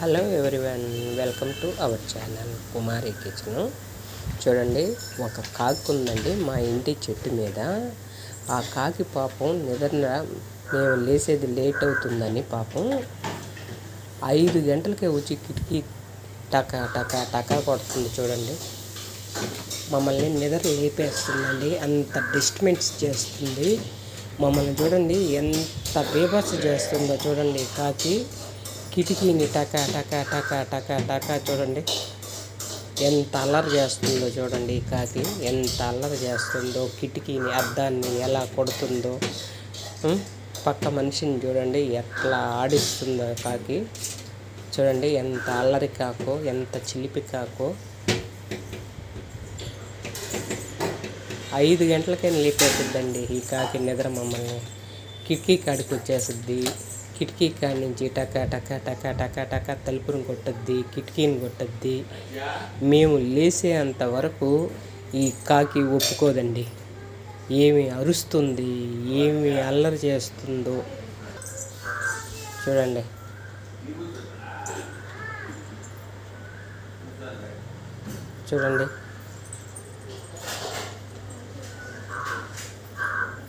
Hello everyone welcome to our channel Kumari kitchen చూడండి ఒక కాకి ఉందండి మా ఇంటి చెట్టు మీద. ఆ కాకి పాపం నిద్ర మేము లేసేది లేట్ అవుతుందని పాపం ఐదు గంటలకే వచ్చి కిటికీ టకా టకా టకా కొడుతుంది చూడండి. మమ్మల్ని నిద్ర లేపేస్తుందండి అంత డిస్టర్బెన్స్ చేస్తుంది. మమ్మల్ని చూడండి ఎంత బీభత్స చేస్తుందో చూడండి కాకి. కిటికీని టకా టకా టకా టకా టకా చూడండి. ఎంత అల్లరి చేస్తుందో చూడండి ఈ కాకి. ఎంత అల్లరి చేస్తుందో కిటికీని అద్దాన్ని ఎలా కొడుతుందో. పక్క మనిషిని చూడండి ఎట్లా ఆడిస్తుందో కాకి. చూడండి ఎంత అల్లరి కాకో ఎంత చిలిపి కాకో. ఐదు గంటలకైనా లేపేసిద్దండి ఈ కాకి నిద్ర మమ్మల్ని. కిటికీ కాడికి వచ్చేసిద్ది. కిటికీ కాడి నుంచి టక టక టక టక టక తలుపుని కొట్టద్ది కిటికీని కొట్టద్ది. మేము లేసేంత వరకు ఈ కాకి ఒప్పుకోదండి. ఏమి అరుస్తుంది ఏమి అల్లరి చేస్తుందో చూడండి. చూడండి.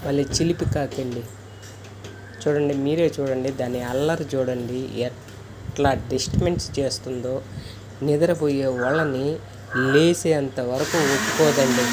మళ్ళీ చిలిపి కాకండి. చూడండి మీరే చూడండి దాని అల్లరి చూడండి ఎట్లా డిస్టర్బెన్స్ చేస్తుందో నిద్రపోయే వాళ్ళని లేసేంత వరకు ఒప్పుకోదండి.